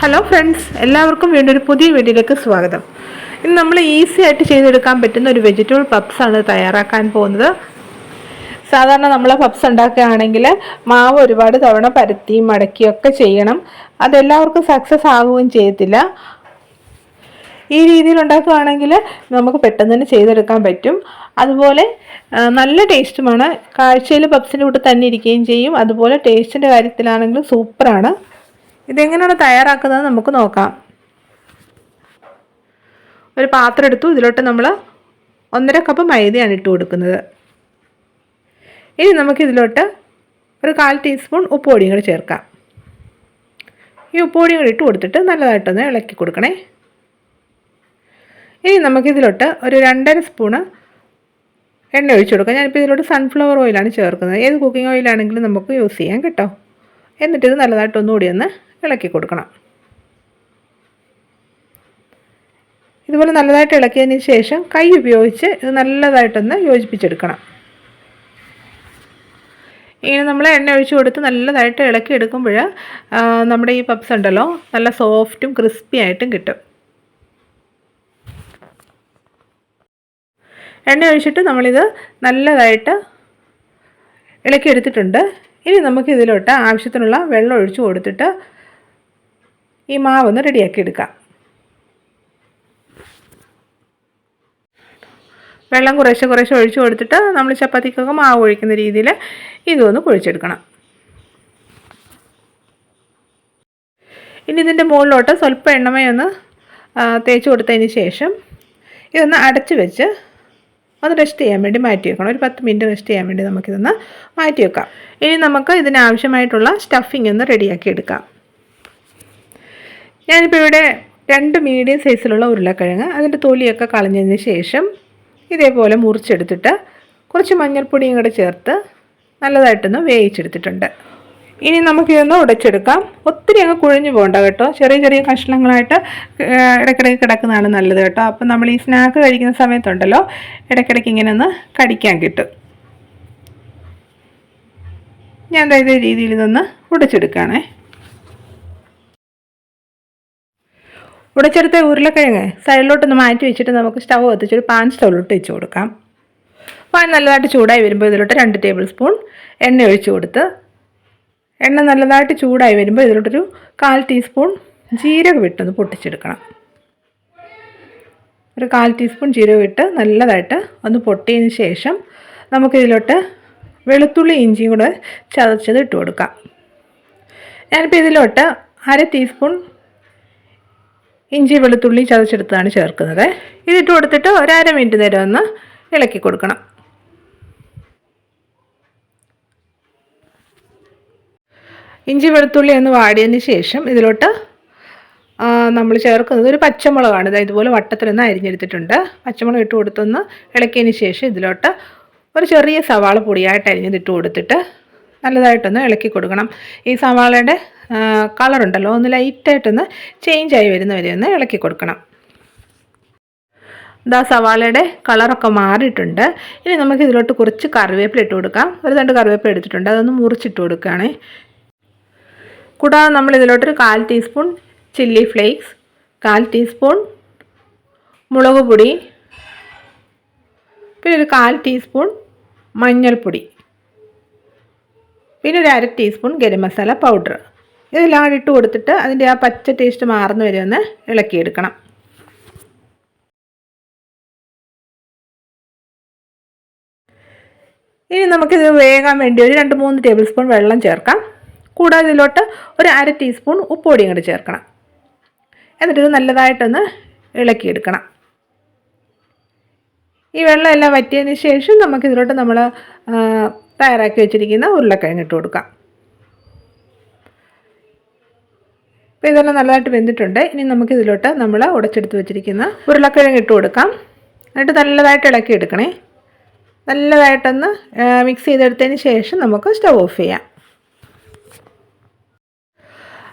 Hello friends എല്ലാവർക്കും വീണ്ടും ഒരു പുതിയ വീഡിയോയിലേക്ക് സ്വാഗതം. ഇന്ന് നമ്മൾ ഈസി ആയിട്ട് ചെയ്തെടുക്കാൻ പറ്റുന്ന ഒരു വെജിറ്റബിൾ പപ്സ് ആണ് തയ്യാറാക്കാൻ പോകുന്നത്. സാധാരണ നമ്മൾ പപ്സ് ഉണ്ടാക്കുകയാണെങ്കിൽ മാവ് ഒരുപാട് തവണ പരത്തിയും മടക്കിയും ഒക്കെ ചെയ്യണം. അതെല്ലാവർക്കും സക്സസ് ആകുകയും ചെയ്യത്തില്ല. ഈ രീതിയിൽ ഉണ്ടാക്കുകയാണെങ്കിൽ നമുക്ക് പെട്ടെന്ന് തന്നെ ചെയ്തെടുക്കാൻ പറ്റും. അതുപോലെ നല്ല ടേസ്റ്റുമാണ് കാഴ്ചയിൽ പപ്സിന്റെ കൂടെ തന്നെ ഇരിക്കുകയും ചെയ്യും. അതുപോലെ ടേസ്റ്റിന്റെ കാര്യത്തിലാണെങ്കിലും സൂപ്പറാണ് ഇതെങ്ങനെയാണ് തയ്യാറാക്കുന്നത് നമുക്ക് നോക്കാം. ഒരു പാത്രം എടുത്തു. ഇതിലോട്ട് നമ്മൾ ഒന്നര കപ്പ് മൈദയാണ് ഇട്ട് കൊടുക്കുന്നത്. ഇനി നമുക്ക് ഇതിലോട്ട് ഒരു കാൽ ടീസ്പൂൺ ഉപ്പുപൊടിയും കൂടി ചേർക്കാം. ഈ ഉപ്പുപൊടിയും കൂടി ഇട്ട് കൊടുത്തിട്ട് നല്ലതായിട്ടൊന്ന് ഇളക്കി കൊടുക്കണേ. ഇനി നമുക്കിതിലോട്ട് ഒരു രണ്ടര സ്പൂണ് എണ്ണ ഒഴിച്ചു കൊടുക്കാം. ഞാനിപ്പോൾ ഇതിലോട്ട് സൺഫ്ലവർ ഓയിലാണ് ചേർക്കുന്നത്. ഏത് കുക്കിംഗ് ഓയിലാണെങ്കിലും നമുക്ക് യൂസ് ചെയ്യാം കേട്ടോ. എന്നിട്ട് ഇത് നല്ലതായിട്ട് ഒന്നുകൂടി ഒന്ന് ഇളക്കി കൊടുക്കണം. ഇതുപോലെ നല്ലതായിട്ട് ഇളക്കിയതിന് ശേഷം കൈ ഉപയോഗിച്ച് ഇത് നല്ലതായിട്ടൊന്ന് യോജിപ്പിച്ചെടുക്കണം. ഇങ്ങനെ നമ്മൾ എണ്ണ ഒഴിച്ച് കൊടുത്ത് നല്ലതായിട്ട് ഇളക്കി എടുക്കുമ്പോൾ നമ്മുടെ ഈ പപ്സ് ഉണ്ടല്ലോ നല്ല സോഫ്റ്റും ക്രിസ്പി ആയിട്ടും കിട്ടും. എണ്ണ ഒഴിച്ചിട്ട് നമ്മളിത് നല്ലതായിട്ട് ഇളക്കി എടുത്തിട്ടുണ്ട് ഇനി നമുക്ക് ഇതിലോട്ട് ആവശ്യത്തിനുള്ള വെള്ളം ഒഴിച്ചു കൊടുത്തിട്ട് ഈ മാവ് ഒന്ന് റെഡിയാക്കി എടുക്കാം. വെള്ളം കുറേശ്ശെ കുറേശ്ശെ ഒഴിച്ചു കൊടുത്തിട്ട് നമ്മൾ ചപ്പാത്തിക്കൊക്കെ മാവ് ഒഴിക്കുന്ന രീതിയിൽ ഇതൊന്ന് കുഴിച്ചെടുക്കണം. ഇനി ഇതിന്റെ മുകളിലോട്ട് സ്വല്പം എണ്ണമയൊന്ന് തേച്ച് കൊടുത്തതിന് ശേഷം ഇതൊന്ന് അടച്ച് വെച്ച് ഒന്ന് റെസ്റ്റ് ചെയ്യാൻ വേണ്ടി മാറ്റി വെക്കണം. ഒരു പത്ത് മിനിറ്റ് റെസ്റ്റ് ചെയ്യാൻ വേണ്ടി നമുക്കിതൊന്ന് മാറ്റി വെക്കാം. ഇനി നമുക്ക് ഇതിനാവശ്യമായിട്ടുള്ള സ്റ്റഫിംഗ് ഒന്ന് റെഡിയാക്കി എടുക്കാം. ഞാനിപ്പോൾ ഇവിടെ രണ്ട് മീഡിയം സൈസിലുള്ള ഉരുളക്കിഴങ്ങ് അതിന്റെ തൊലിയൊക്കെ കളഞ്ഞതിന് ശേഷം ഇതേപോലെ മുറിച്ചെടുത്തിട്ട് കുറച്ച് മഞ്ഞൾപ്പൊടിയും കൂടെ ചേർത്ത് നല്ലതായിട്ടൊന്ന് വേവിച്ചെടുത്തിട്ടുണ്ട്. ഇനി നമുക്കിതൊന്ന് ഉടച്ചെടുക്കാം. ഒത്തിരി അങ്ങ് കുഴഞ്ഞു പോകണ്ട കേട്ടോ. ചെറിയ ചെറിയ കഷ്ണങ്ങളായിട്ട് ഇടയ്ക്കിടയ്ക്ക് കിടക്കുന്നതാണ് നല്ലത് കേട്ടോ. അപ്പം നമ്മൾ ഈ സ്നാക്ക് കഴിക്കുന്ന സമയത്തുണ്ടല്ലോ ഇടയ്ക്കിടയ്ക്ക് ഇങ്ങനെ ഒന്ന് കടിക്കാൻ കിട്ടും. ഞാൻ ഇതേ രീതിയിൽ ഇതൊന്ന് ഉടച്ചെടുക്കുകയാണേ. ഉടച്ചെടുത്ത ഉരുളക്കിഴങ്ങ് സൈഡിലോട്ടൊന്ന് മാറ്റി വെച്ചിട്ട് നമുക്ക് സ്റ്റവ് കത്തിച്ചൊരു പാൻ സ്റ്റൗവിലോട്ട് വെച്ച് കൊടുക്കാം. പാൻ നല്ലതായിട്ട് ചൂടായി വരുമ്പോൾ ഇതിലോട്ട് രണ്ട് ടേബിൾ സ്പൂൺ എണ്ണ ഒഴിച്ച് കൊടുത്ത് എണ്ണ നല്ലതായിട്ട് ചൂടായി വരുമ്പോൾ ഇതിലോട്ടൊരു കാൽ ടീസ്പൂൺ ജീരകം ഇട്ടൊന്ന് പൊട്ടിച്ചെടുക്കണം. ഒരു കാൽ ടീസ്പൂൺ ജീരകം ഇട്ട് നല്ലതായിട്ട് ഒന്ന് പൊട്ടിയതിന് ശേഷം നമുക്കിതിലോട്ട് വെളുത്തുള്ളി ഇഞ്ചിയും കൂടെ ചതച്ചത് ഇട്ട് കൊടുക്കാം. ഞാനിപ്പോൾ ഇതിലോട്ട് അര ടീസ്പൂൺ ഇഞ്ചി വെളുത്തുള്ളി ചതച്ചെടുത്താണ് ചേർക്കുന്നത്. ഇതിട്ട് കൊടുത്തിട്ട് ഒരര മിനിറ്റ് നേരം ഒന്ന് ഇളക്കി കൊടുക്കണം. ഇഞ്ചി വെളുത്തുള്ളി ഒന്ന് വാടിയതിന് ശേഷം ഇതിലോട്ട് നമ്മൾ ചേർക്കുന്നത് ഒരു പച്ചമുളകാണ്. ഇതാ ഇതുപോലെ വട്ടത്തിലൊന്ന് അരിഞ്ഞെടുത്തിട്ടുണ്ട്. പച്ചമുളക് ഇട്ട് കൊടുത്തൊന്ന് ഇളക്കിയതിന് ശേഷം ഇതിലോട്ട് ഒരു ചെറിയ സവാള പൊടിയായിട്ട് അരിഞ്ഞതിട്ട് കൊടുത്തിട്ട് നല്ലതായിട്ടൊന്ന് ഇളക്കി കൊടുക്കണം. ഈ സവാളയുടെ കളറുണ്ടല്ലോ. ഒന്ന് ലൈറ്റായിട്ടൊന്ന് വരുന്ന വരെ ഒന്ന് ഇളക്കി കൊടുക്കണം. ഇതാ സവാളയുടെ കളറൊക്കെ മാറിയിട്ടുണ്ട്. ഇനി നമുക്ക് ഇതിലോട്ട് കുറച്ച് കറിവേപ്പില ഇട്ട് കൊടുക്കാം. ഒരു രണ്ട് കറിവേപ്പില എടുത്തിട്ടുണ്ട്. അതൊന്ന് മുറിച്ചിട്ട് കൊടുക്കുകയാണേ. കൂടാതെ നമ്മൾ ഇതിലോട്ടൊരു കാൽ ടീസ്പൂൺ ചില്ലി ഫ്ലേക്സ് കാൽ ടീസ്പൂൺ മുളക് പൊടി പിന്നെ ഒരു കാൽ ടീസ്പൂൺ മഞ്ഞൾപ്പൊടി പിന്നെ ഒരു അര ടീസ്പൂൺ ഗരം മസാല പൗഡർ. ഇതെല്ലാം ഇട്ട് കൊടുത്തിട്ട് അതിന്റെ ആ പച്ച ടേസ്റ്റ് മാറുന്ന വരെ ഒന്ന് ഇളക്കിയെടുക്കണം. ഇനി നമുക്കിത് വേകാൻ വേണ്ടി ഒരു രണ്ട് മൂന്ന് ടേബിൾ സ്പൂൺ വെള്ളം ചേർക്കാം. കൂടാതെ ഇതിലോട്ട് ഒരു അര ടീസ്പൂൺ ഉപ്പുപൊടിയും കൂടി ചേർക്കണം. എന്നിട്ട് ഇത് നല്ലതായിട്ടൊന്ന് ഇളക്കിയെടുക്കണം. ഈ വെള്ളം എല്ലാം വറ്റിയതിന് ശേഷം നമുക്കിതിലോട്ട് നമ്മൾ തയ്യാറാക്കി വെച്ചിരിക്കുന്ന ഉരുളക്കിഴങ്ങ് ഇട്ട് കൊടുക്കാം. അപ്പോൾ ഇതെല്ലാം നല്ലതായിട്ട് വെന്തിട്ടുണ്ട്. ഇനി നമുക്ക് നമുക്കിതിലോട്ട് നമ്മൾ ഉടച്ചെടുത്ത് വെച്ചിരിക്കുന്ന ഉരുളക്കിഴങ്ങ് ഇട്ട് കൊടുക്കാം. എന്നിട്ട് നല്ലതായിട്ട് ഇളക്കി എടുക്കണേ. നല്ലതായിട്ടൊന്ന് മിക്സ് ചെയ്തെടുത്തതിന് ശേഷം നമുക്ക് സ്റ്റവ് ഓഫ് ചെയ്യാം.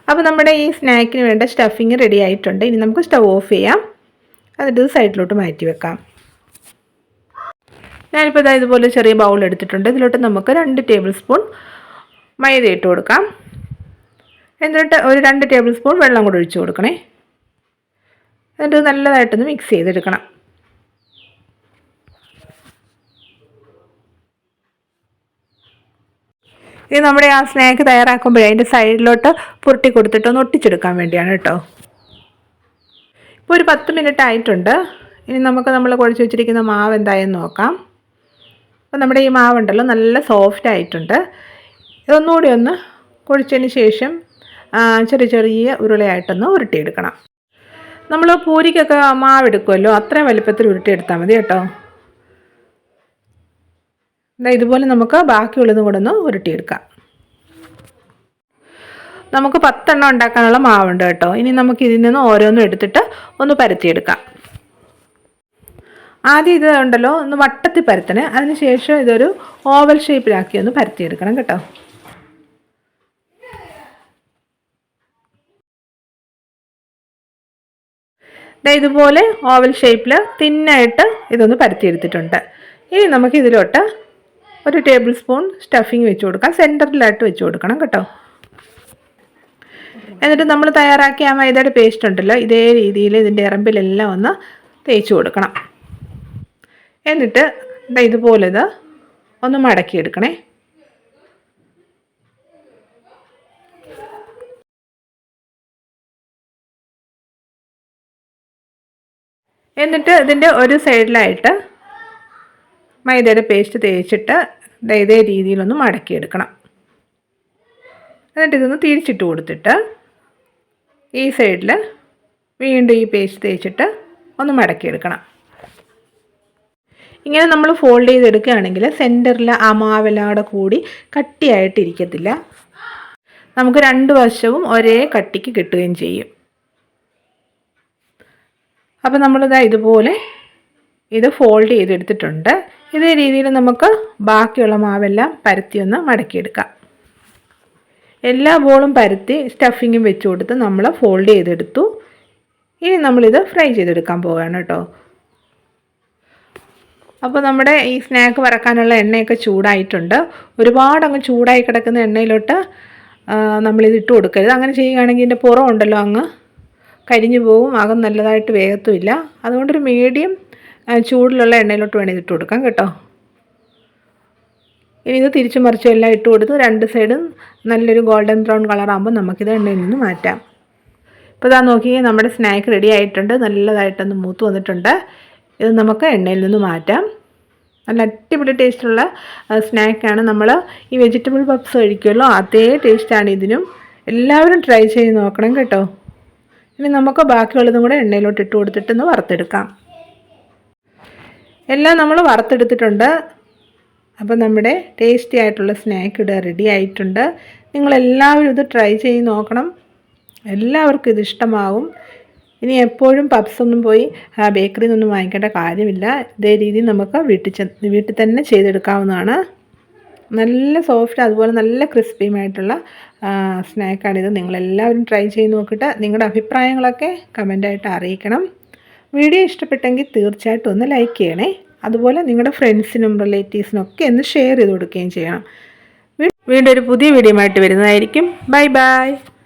അപ്പോൾ നമ്മുടെ ഈ സ്നാക്കിന് വേണ്ട സ്റ്റഫിങ് റെഡി ആയിട്ടുണ്ട്. ഇനി നമുക്ക് സ്റ്റവ് ഓഫ് ചെയ്യാം. എന്നിട്ട് സൈഡിലോട്ട് മാറ്റി വെക്കാം. ഞാനിപ്പോൾ ഇതാ ഇതുപോലെ ചെറിയ ബൗൾ എടുത്തിട്ടുണ്ട്. ഇതിലോട്ട് നമുക്ക് രണ്ട് ടേബിൾ സ്പൂൺ മൈദ ഇട്ട് കൊടുക്കാം. എന്നിട്ട് ഒരു രണ്ട് ടേബിൾ സ്പൂൺ വെള്ളം കൂടെ ഒഴിച്ചു കൊടുക്കണേ. എന്നിട്ട് നല്ലതായിട്ടൊന്ന് മിക്സ് ചെയ്തെടുക്കണം. ഇത് നമ്മുടെ ആ സ്നാക്ക് തയ്യാറാക്കുമ്പോഴേ അതിന്റെ സൈഡിലോട്ട് പുരട്ടി കൊടുത്തിട്ട് ഒന്ന് ഒട്ടിച്ചെടുക്കാൻ വേണ്ടിയാണ് കേട്ടോ. ഇപ്പോൾ ഒരു പത്ത് മിനിറ്റ് ആയിട്ടുണ്ട്. ഇനി നമുക്ക് നമ്മൾ കുഴച്ച് വെച്ചിരിക്കുന്ന മാവ് എന്തായെന്ന് നോക്കാം. അപ്പോൾ നമ്മുടെ ഈ മാവുണ്ടല്ലോ നല്ല സോഫ്റ്റ് ആയിട്ടുണ്ട്. ഇതൊന്നുകൂടി ഒന്ന് കുഴിച്ചതിന് ശേഷം ചെറിയ ചെറിയ ഉരുളയായിട്ടൊന്ന് ഉരുട്ടിയെടുക്കണം. നമ്മൾ പൂരിക്കൊക്കെ മാവെടുക്കുമല്ലോ അത്രയും വലിപ്പത്തിൽ ഉരുട്ടിയെടുത്താൽ മതി കേട്ടോ. ഇതുപോലെ നമുക്ക് ബാക്കിയുള്ളതും കൂടെ ഒന്ന് ഉരുട്ടിയെടുക്കാം. നമുക്ക് പത്തെണ്ണം ഉണ്ടാക്കാനുള്ള മാവുണ്ട് കേട്ടോ. ഇനി നമുക്ക് ഇതിൽ നിന്ന് ഓരോന്നും എടുത്തിട്ട് ഒന്ന് പരത്തിയെടുക്കാം. ആദ്യം ഇത് ഉണ്ടല്ലോ ഒന്ന് വട്ടത്തിൽ പരത്തണേ. അതിനുശേഷം ഇതൊരു ഓവൽ ഷേപ്പിലാക്കി ഒന്ന് പരത്തിയെടുക്കണം കേട്ടോ. ഇതുപോലെ ഓവൽ ഷേപ്പിൽ തിന്നായിട്ട് ഇതൊന്ന് പരത്തിയെടുത്തിട്ടുണ്ട്. ഇനി നമുക്ക് ഇതിലോട്ട് ഒരു ടേബിൾ സ്പൂൺ സ്റ്റഫിങ് വെച്ച് കൊടുക്കാം. സെന്ററിലായിട്ട് വെച്ച് കൊടുക്കണം കേട്ടോ. എന്നിട്ട് നമ്മൾ തയ്യാറാക്കിയ ആ മൈദയുടെ പേസ്റ്റ് ഉണ്ടല്ലോ ഇതേ രീതിയിൽ ഇതിന്റെ ഇറമ്പിലെല്ലാം ഒന്ന് തേച്ച് കൊടുക്കണം. എന്നിട്ട് ഇതുപോലെ ഇത് ഒന്ന് മടക്കിയെടുക്കണേ. എന്നിട്ട് ഇതിന്റെ ഒരു സൈഡിലായിട്ട് മൈദയുടെ പേസ്റ്റ് തേച്ചിട്ട് ഇതേ രീതിയിലൊന്ന് മടക്കിയെടുക്കണം. എന്നിട്ട് ഇതൊന്ന് തിരിച്ചിട്ട് കൊടുത്തിട്ട് ഈ സൈഡിൽ വീണ്ടും ഈ പേസ്റ്റ് തേച്ചിട്ട് ഒന്ന് മടക്കിയെടുക്കണം. ഇങ്ങനെ നമ്മൾ ഫോൾഡ് ചെയ്തെടുക്കുകയാണെങ്കിൽ സെന്ററിൽ ആ മാവെല്ലാം കൂടി കട്ടിയായിട്ടിരിക്കത്തില്ല. നമുക്ക് രണ്ട് വശവും ഒരേ കട്ടിക്ക് കിട്ടുകയും ചെയ്യും. അപ്പോൾ നമ്മളിതാ ഇതുപോലെ ഇത് ഫോൾഡ് ചെയ്തെടുത്തിട്ടുണ്ട്. ഇതേ രീതിയിൽ നമുക്ക് ബാക്കിയുള്ള മാവെല്ലാം പരത്തി ഒന്ന് മടക്കിയെടുക്കാം. എല്ലാ ബോളും പരത്തി സ്റ്റഫിങ്ങും വെച്ച് കൊടുത്ത് നമ്മൾ ഫോൾഡ് ചെയ്തെടുത്തു. ഇനി നമ്മളിത് ഫ്രൈ ചെയ്തെടുക്കാൻ പോവുകയാണ് കേട്ടോ. അപ്പോൾ നമ്മുടെ ഈ സ്നാക്ക് വറക്കാനുള്ള എണ്ണയൊക്കെ ചൂടായിട്ടുണ്ട്. ഒരുപാട് അങ്ങ് ചൂടായി കിടക്കുന്ന എണ്ണയിലോട്ട് നമ്മളിത് ഇട്ട് കൊടുക്കരുത്. അങ്ങനെ ചെയ്യുകയാണെങ്കിൽ ഇതിന്റെ പുറം ഉണ്ടല്ലോ അങ്ങ്. കരിഞ്ഞു പോകും അകം നല്ലതായിട്ട് വേഗത്തുമില്ല അതുകൊണ്ടൊരു മീഡിയം ചൂടിലുള്ള എണ്ണയിലോട്ട് വേണം ഇതിട്ട് കൊടുക്കാം കേട്ടോ. ഇനി ഇത് തിരിച്ചു മറിച്ചും എല്ലാം ഇട്ട് കൊടുത്ത് രണ്ട് സൈഡും നല്ലൊരു ഗോൾഡൻ ബ്രൗൺ കളറാകുമ്പോൾ നമുക്കിത് എണ്ണയിൽ നിന്ന് മാറ്റാം. ഇപ്പോൾ ഇതാ നോക്കി നമ്മുടെ സ്നാക്ക് റെഡി ആയിട്ടുണ്ട്. നല്ലതായിട്ടൊന്ന് മൂത്ത് വന്നിട്ടുണ്ട്. ഇത് നമുക്ക് എണ്ണയിൽ നിന്ന് മാറ്റാം. നല്ല അടിപൊളി ടേസ്റ്റുള്ള സ്നാക്കാണ്. നമ്മൾ ഈ വെജിറ്റബിൾ പപ്സ് കഴിക്കുമല്ലോ അതേ ടേസ്റ്റാണ് ഇതിനും. എല്ലാവരും ട്രൈ ചെയ്ത് നോക്കണം കേട്ടോ. ഇനി നമുക്ക് ബാക്കിയുള്ളതും കൂടെ എണ്ണയിലോട്ട് ഇട്ട് കൊടുത്തിട്ടൊന്ന് വറുത്തെടുക്കാം. എല്ലാം നമ്മൾ വറുത്തെടുത്തിട്ടുണ്ട്. അപ്പോൾ നമ്മുടെ ടേസ്റ്റി ആയിട്ടുള്ള സ്നാക്ക് ഇടുക റെഡി ആയിട്ടുണ്ട്. നിങ്ങളെല്ലാവരും ഇത് ട്രൈ ചെയ്ത് നോക്കണം. എല്ലാവർക്കും ഇത് ഇഷ്ടമാവും. ഇനി എപ്പോഴും പപ്സൊന്നും പോയി ബേക്കറിയിൽ നിന്നൊന്നും വാങ്ങിക്കേണ്ട കാര്യമില്ല. ഇതേ രീതി നമുക്ക് വീട്ടിൽ വീട്ടിൽ തന്നെ ചെയ്തെടുക്കാവുന്നതാണ്. നല്ല സോഫ്റ്റ് അതുപോലെ നല്ല ക്രിസ്പിയുമായിട്ടുള്ള സ്നാക്കാണിത് നിങ്ങളെല്ലാവരും ട്രൈ ചെയ്ത് നോക്കിയിട്ട് നിങ്ങളുടെ അഭിപ്രായങ്ങളൊക്കെ കമന്റായിട്ട് അറിയിക്കണം. വീഡിയോ ഇഷ്ടപ്പെട്ടെങ്കിൽ തീർച്ചയായിട്ടും ഒന്ന് ലൈക്ക് ചെയ്യണേ. അതുപോലെ നിങ്ങളുടെ ഫ്രണ്ട്സിനും റിലേറ്റീവ്സിനും ഒക്കെ ഒന്ന് ഷെയർ ചെയ്ത് കൊടുക്കുകയും ചെയ്യണം. വീണ്ടും ഒരു പുതിയ വീഡിയോ ആയിട്ട് വരുന്നതായിരിക്കും. Bye bye.